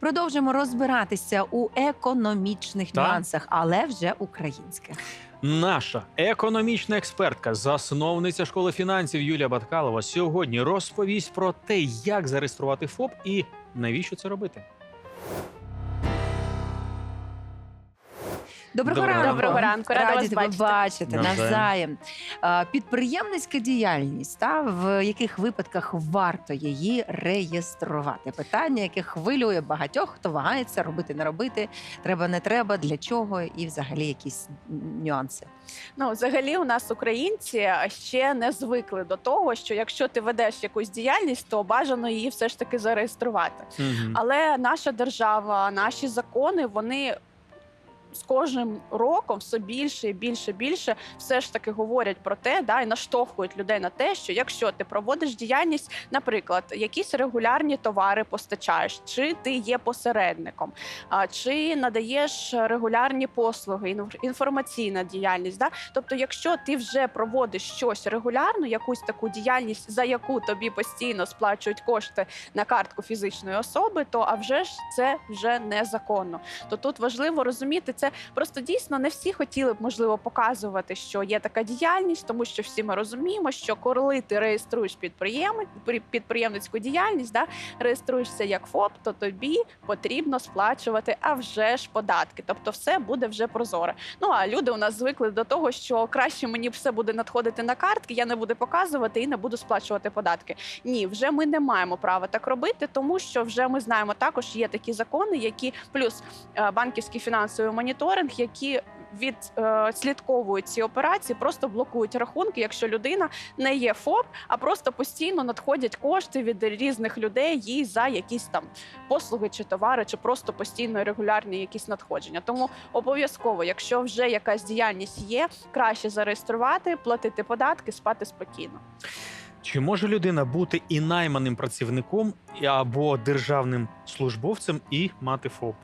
Продовжимо розбиратися у економічних Так. нюансах, але вже українських. Наша економічна експертка, засновниця школи фінансів Юлія Баткалова, сьогодні розповість про те, як зареєструвати ФОП і навіщо це робити. Доброго, Доброго ранку. Доброго ранку, рада Раді вас тебе бачити. бачити Навзаєм. навзаєм. А, Підприємницька діяльність, та в яких випадках варто її реєструвати? Питання, яке хвилює багатьох, хто вагається робити, не робити, треба, не треба, для чого, і взагалі якісь нюанси. Ну, взагалі, у нас українці ще не звикли до того, що якщо ти ведеш якусь діяльність, то бажано її все ж таки зареєструвати. Мгм. Але наша держава, наші закони, вони. З кожним роком все більше і більше більше все ж таки говорять про те, да, і наштовхують людей на те, що якщо ти проводиш діяльність, наприклад, якісь регулярні товари постачаєш, чи ти є посередником, а, чи надаєш регулярні послуги, інф- інформаційна діяльність. Да? Тобто, якщо ти вже проводиш щось регулярно, якусь таку діяльність, за яку тобі постійно сплачують кошти на картку фізичної особи, то а вже ж це вже незаконно. То тут важливо розуміти, це просто дійсно не всі хотіли б можливо показувати, що є така діяльність, тому що всі ми розуміємо, що коли ти реєструєш підприємець підприємницьку діяльність, да, реєструєшся як ФОП, то тобі потрібно сплачувати а вже ж податки. Тобто, все буде вже прозоре. Ну а люди у нас звикли до того, що краще мені все буде надходити на картки, я не буду показувати і не буду сплачувати податки. Ні, вже ми не маємо права так робити, тому що вже ми знаємо також є такі закони, які плюс е, банківський фінансовий моніторинг, які відслідковують ці операції, просто блокують рахунки, якщо людина не є ФОП, а просто постійно надходять кошти від різних людей їй за якісь там послуги чи товари, чи просто постійно регулярні якісь надходження. Тому обов'язково, якщо вже якась діяльність є, краще зареєструвати, платити податки, спати спокійно. Чи може людина бути і найманим працівником, або державним службовцем і мати ФОП?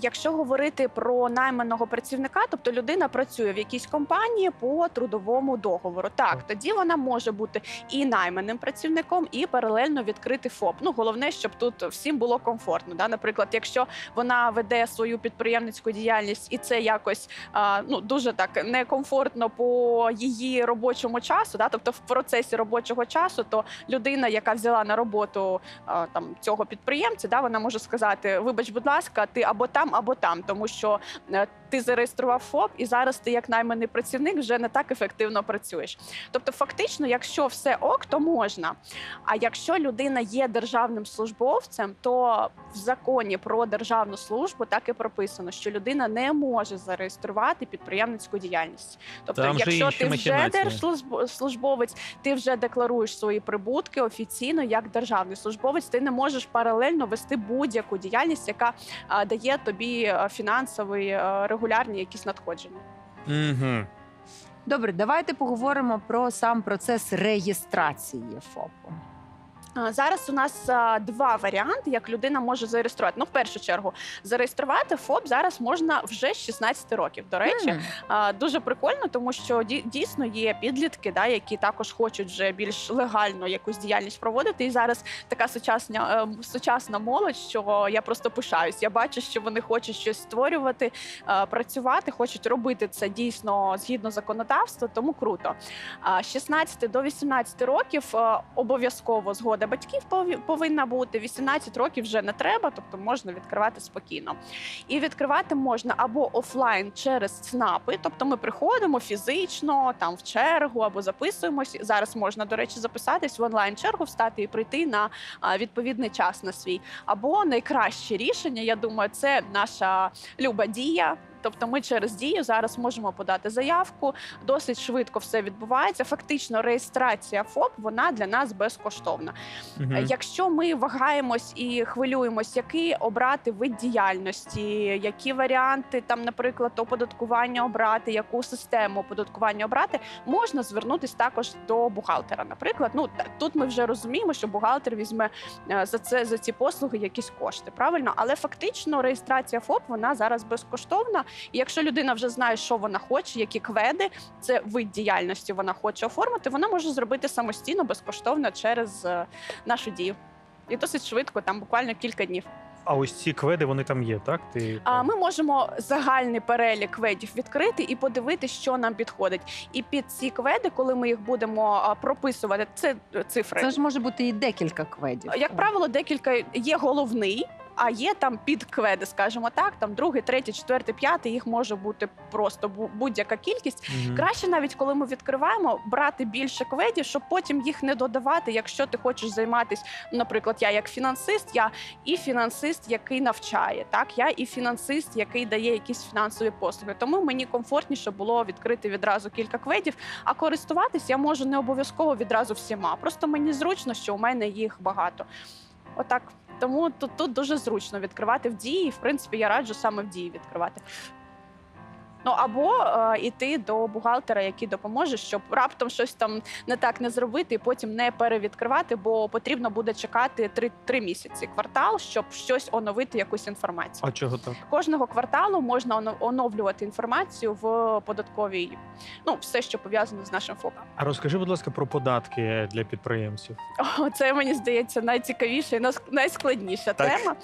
Якщо говорити про найманого працівника, тобто людина працює в якійсь компанії по трудовому договору, так Так. тоді вона може бути і найманим працівником, і паралельно відкрити ФОП. Ну головне, щоб тут всім було комфортно. Да? Наприклад, якщо вона веде свою підприємницьку діяльність, і це якось а, ну дуже так некомфортно по її робочому часу, да? тобто в процесі робочого часу, то людина, яка взяла на роботу а, там цього підприємця, да, вона може сказати: Вибач, будь ласка, ти або там, або там, тому що е, ти зареєстрував ФОП, і зараз ти, як найманий працівник, вже не так ефективно працюєш. Тобто, фактично, якщо все ок, то можна. А якщо людина є державним службовцем, то в законі про державну службу так і прописано, що людина не може зареєструвати підприємницьку діяльність. Тобто, Там якщо ти вже держслужбовець, ти вже декларуєш свої прибутки офіційно як державний службовець. Ти не можеш паралельно вести будь-яку діяльність, яка дає тобі фінансові регулярні якісь надходження. Угу. Добре, давайте поговоримо про сам процес реєстрації ФОПу. Зараз у нас а, два варіанти, як людина може зареєструвати. Ну, в першу чергу, зареєструвати ФОП зараз можна вже з 16 років. До речі. А, Дуже прикольно, тому що ді- дійсно є підлітки, да, які також хочуть вже більш легально якусь діяльність проводити. І зараз така сучасна е, сучасна молодь, що я просто пишаюсь. Я бачу, що вони хочуть щось створювати, е, працювати, хочуть робити це дійсно згідно законодавства, тому круто. З 16 до 18 років е, обов'язково згода батьків повинна бути. 18 років вже не треба, тобто можна відкривати спокійно. І відкривати можна або офлайн через ЦНАПи, тобто ми приходимо фізично, там в чергу або записуємось. Зараз можна, до речі, записатись в онлайн чергу, встати і прийти на відповідний час на свій. Або найкраще рішення, я думаю, це наша люба дія. Тобто ми через дію зараз можемо подати заявку, досить швидко все відбувається. Фактично, реєстрація ФОП вона для нас безкоштовна. Угу. Якщо ми вагаємось і хвилюємось, який обрати вид діяльності, які варіанти там, наприклад, оподаткування обрати, яку систему оподаткування обрати, можна звернутись також до бухгалтера. Наприклад, ну тут ми вже розуміємо, що бухгалтер візьме е, за це за ці послуги якісь кошти. Правильно, але фактично реєстрація ФОП вона зараз безкоштовна. І якщо людина вже знає, що вона хоче, які кведи, це вид діяльності вона хоче оформити, вона може зробити самостійно безкоштовно через е, нашу дію. І досить швидко, там буквально кілька днів. А ось ці кведи вони там є, так? Ти А ми можемо загальний перелік кведів відкрити і подивитися, що нам підходить. І під ці кведи, коли ми їх будемо прописувати, це е, цифри. Це ж може бути і декілька кведів. Як правило, декілька є головний, а є там підкведи, скажімо так. Там другий, третій, четвертий, п'ятий. Їх може бути просто будь-яка кількість. Мгм. Краще, навіть коли ми відкриваємо, брати більше кведів, щоб потім їх не додавати, якщо ти хочеш займатися. Наприклад, я як фінансист, я і фінансист, який навчає, так я і фінансист, який дає якісь фінансові послуги. Тому мені комфортніше було відкрити відразу кілька кведів. А користуватись я можу не обов'язково відразу всіма. Просто мені зручно, що у мене їх багато. Отак. Тому тут, тут дуже зручно відкривати в дії. В принципі, я раджу саме в дії відкривати. Ну або е, іти до бухгалтера, який допоможе, щоб раптом щось там не так не зробити, і потім не перевідкривати, бо потрібно буде чекати три, три місяці квартал, щоб щось оновити, якусь інформацію. А чого так? Кожного кварталу можна оновлювати інформацію в податковій. Ну, все, що пов'язано з нашим ФОПом. А розкажи, будь ласка, про податки для підприємців. О, Це мені здається найцікавіша і найскладніша Так. тема.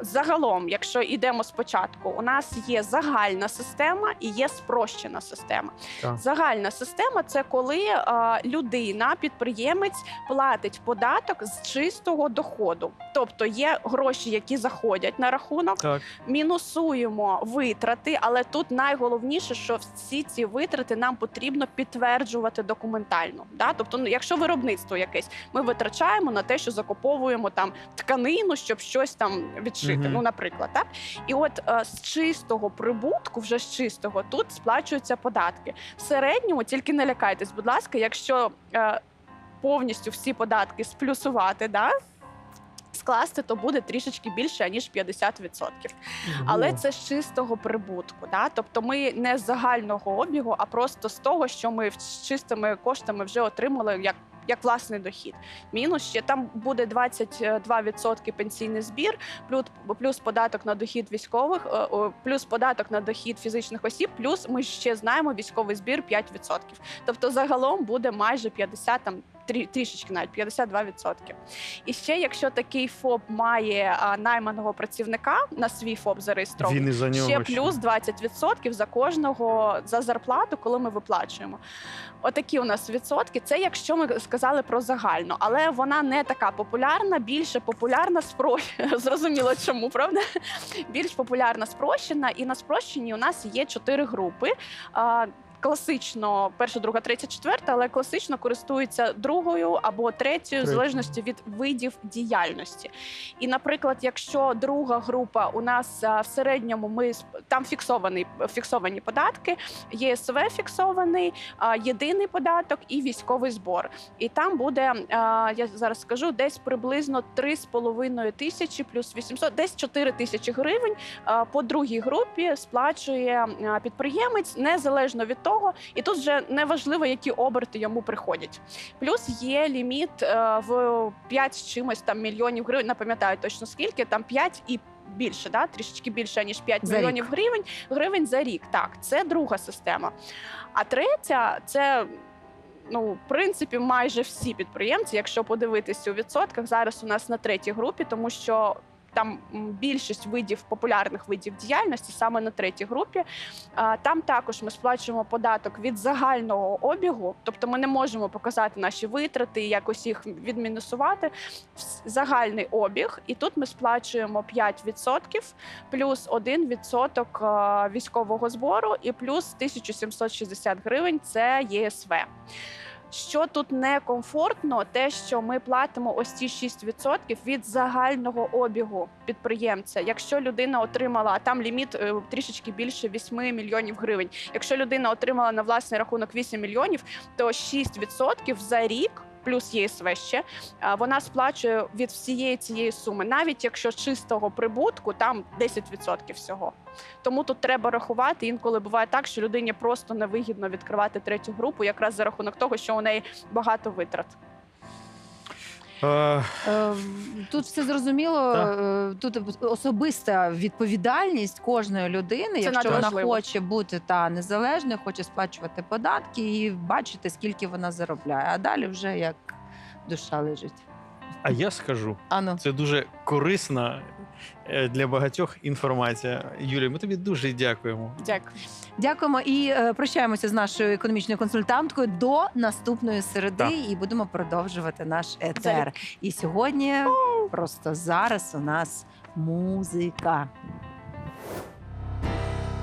Загалом, якщо йдемо спочатку, у нас є загальна система і є спрощена система. Так. Загальна система це коли е, людина, підприємець платить податок з чистого доходу. Тобто є гроші, які заходять на рахунок, Так. мінусуємо витрати, але тут найголовніше, що всі ці витрати нам потрібно підтверджувати документально. Да? Тобто, ну, якщо виробництво якесь, ми витрачаємо на те, що закуповуємо там тканину, щоб щось там відшити. Мгм. Ну, наприклад, так і от е, з чистого прибутку, вже з чистого, тут сплачуються податки. В середньому тільки не лякайтесь, будь ласка, якщо е, повністю всі податки сплюсувати, да. Скласти то буде трішечки більше ніж 50%. Але це з чистого прибутку. Да? Тобто ми не з загального обігу, а просто з того, що ми з чистими коштами вже отримали як. Як власний дохід, мінус ще там буде 22% пенсійний збір, плюс, плюс податок на дохід військових, е, плюс податок на дохід фізичних осіб, плюс ми ще знаємо військовий збір 5%. Тобто загалом буде майже 50, там трі- трішечки навіть 52%. І ще, якщо такий ФОП має а, найманого працівника на свій ФОП зареєстрований, Він і за нього ще плюс 20% за кожного за зарплату, коли ми виплачуємо. Отакі у нас відсотки. Це якщо ми сказали про загальну, але вона не така популярна, більше популярна спрощена. Зрозуміло, чому правда? Більш популярна спрощена, і на спрощенні у нас є чотири групи. Класично, перша, друга, третя, четверта, але класично користуються другою або третьою, в залежності від видів діяльності. І, наприклад, якщо друга група у нас в середньому ми там фіксований фіксовані податки, ЄСВ фіксований, єдиний податок і військовий збор. І там буде я зараз скажу десь приблизно 3,5 тисячі плюс 800, десь 4 тисячі гривень по другій групі сплачує підприємець незалежно від того, і тут вже не важливо, які оберти йому приходять. Плюс є ліміт е, в 5 з чимось там мільйонів гривень. Не пам'ятаю точно скільки, там 5 і. Більше, да, трішечки більше ніж 5 За мільйонів гривень гривень за рік. Так, це друга система. А третя це. Ну, в принципі, майже всі підприємці, якщо подивитись у відсотках, зараз у нас на третій групі, тому що там більшість видів популярних видів діяльності саме на третій групі. Там також ми сплачуємо податок від загального обігу, тобто ми не можемо показати наші витрати якось їх відмінусувати. Загальний обіг, і тут ми сплачуємо 5% плюс 1% військового збору, і плюс 1760 гривень це ЄСВ. Що тут некомфортно, те, що ми платимо ось ці 6% від загального обігу підприємця. Якщо людина отримала, а там ліміт е, трішечки більше 8 мільйонів гривень. Якщо людина отримала на власний рахунок 8 мільйонів, то 6% за рік. Плюс ЄСВ ще вона сплачує від всієї цієї суми, навіть якщо чистого прибутку там 10% всього. Тому тут треба рахувати. Інколи буває так, що людині просто невигідно відкривати третю групу, якраз за рахунок того, що у неї багато витрат. Е, Е, Тут все зрозуміло. Е, Тут особиста відповідальність кожної людини, якщо вона надважливо. хоче бути та незалежною, хоче сплачувати податки і бачити, скільки вона заробляє. А далі вже як душа лежить. а я скажу, Ану, це дуже корисна е, для багатьох інформація. Юлія, ми тобі дуже дякуємо. Дякую. Дякуємо і е, прощаємося з нашою економічною консультанткою до наступної середи Так. і будемо продовжувати наш етер. І сьогодні просто зараз у нас музика.